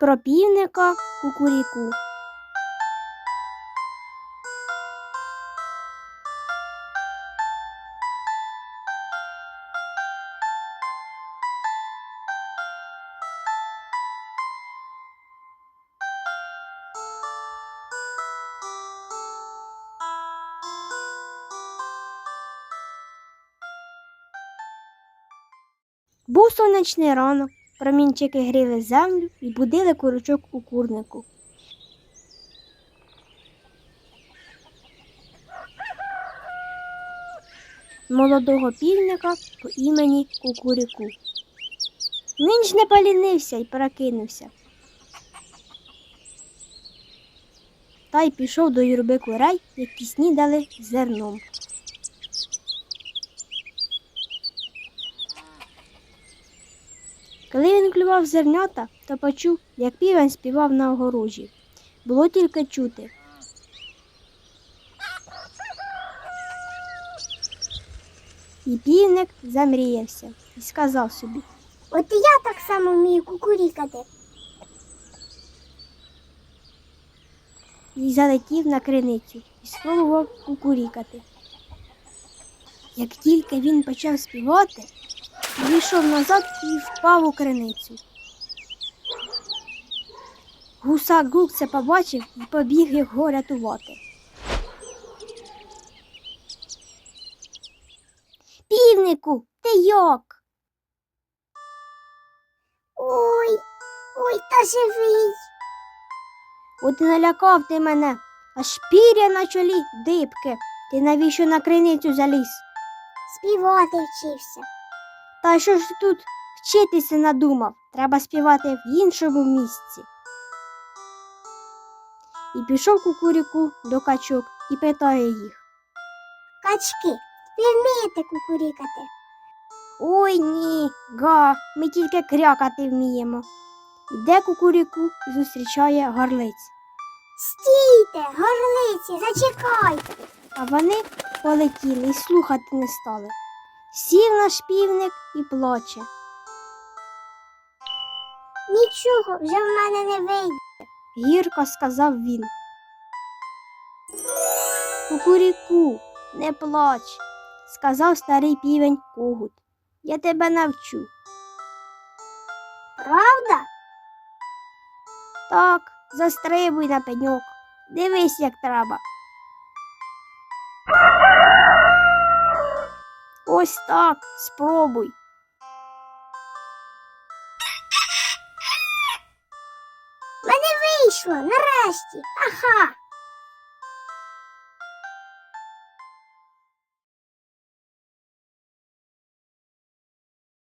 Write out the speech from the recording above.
Про півника кукуріку. Був сонячний ранок, промінчики гріли землю і будили курочок у курнику. Молодого півника по імені Кукуріку. Він ж не полінився і перекинувся. Та й пішов до юрби курей, які снідали зерном. Коли він клював зернята, то почув, як півень співав на огорожі. Було тільки чути. І півник замріявся і сказав собі. От і я так само вмію кукурікати. і залетів на криницю і спробував кукурікати. Як тільки він почав співати, вийшов назад і впав у криницю. Гусак Гук це побачив і побіг його рятувати. Півнику, ти як? Ой, ой, та живий. От налякав ти мене, аж пір'я на чолі дибки. Ти навіщо на криницю заліз? Співати вчився. Та що ж тут вчитися надумав? Треба співати в іншому місці. І пішов кукуріку до качок і питає їх. Качки, ви вмієте кукурікати? Ой ні, га, ми тільки крякати вміємо. Іде кукуріку і зустрічає горлиць. Стійте, горлиці, зачекайте. А вони полетіли і слухати не стали. Сів наш півник і плаче. Нічого вже в мене не вийде. гірко сказав він. Кукуріку, не плач, сказав старий півень когут. Я тебе навчу. Правда? Так, застрибуй на пеньок. Дивись, як треба. Ось так, спробуй. Мене вийшло нарешті. Ага.